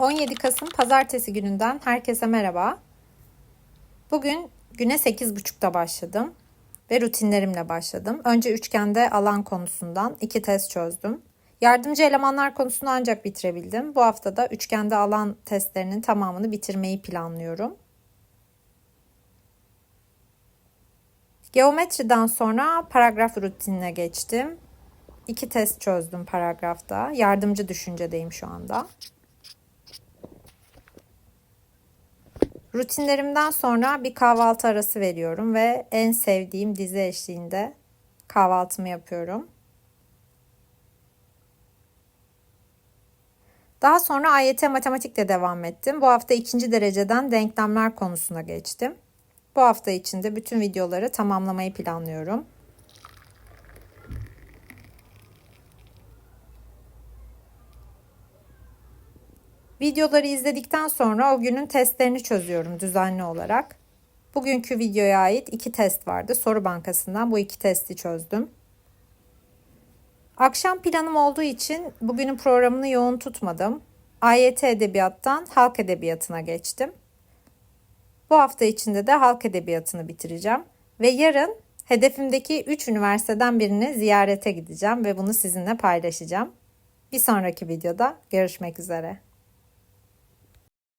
17 Kasım Pazartesi gününden herkese merhaba. Bugün güne 8.30'da başladım ve rutinlerimle başladım. Önce üçgende alan konusundan iki test çözdüm. Yardımcı elemanlar konusunu ancak bitirebildim. Bu hafta da üçgende alan testlerinin tamamını bitirmeyi planlıyorum. Geometriden sonra paragraf rutinine geçtim. İki test çözdüm paragrafta. Yardımcı düşüncedeyim şu anda. Rutinlerimden sonra bir kahvaltı arası veriyorum ve en sevdiğim dizi eşliğinde kahvaltımı yapıyorum. Daha sonra AYT matematikle devam ettim. Bu hafta ikinci dereceden denklemler konusuna geçtim. Bu hafta içinde bütün videoları tamamlamayı planlıyorum. Videoları izledikten sonra o günün testlerini çözüyorum düzenli olarak. Bugünkü videoya ait iki test vardı. Soru bankasından bu iki testi çözdüm. Akşam planım olduğu için bugünün programını yoğun tutmadım. AYT edebiyattan halk edebiyatına geçtim. Bu hafta içinde de halk edebiyatını bitireceğim ve yarın hedefimdeki 3 üniversiteden birini ziyarete gideceğim ve bunu sizinle paylaşacağım. Bir sonraki videoda görüşmek üzere.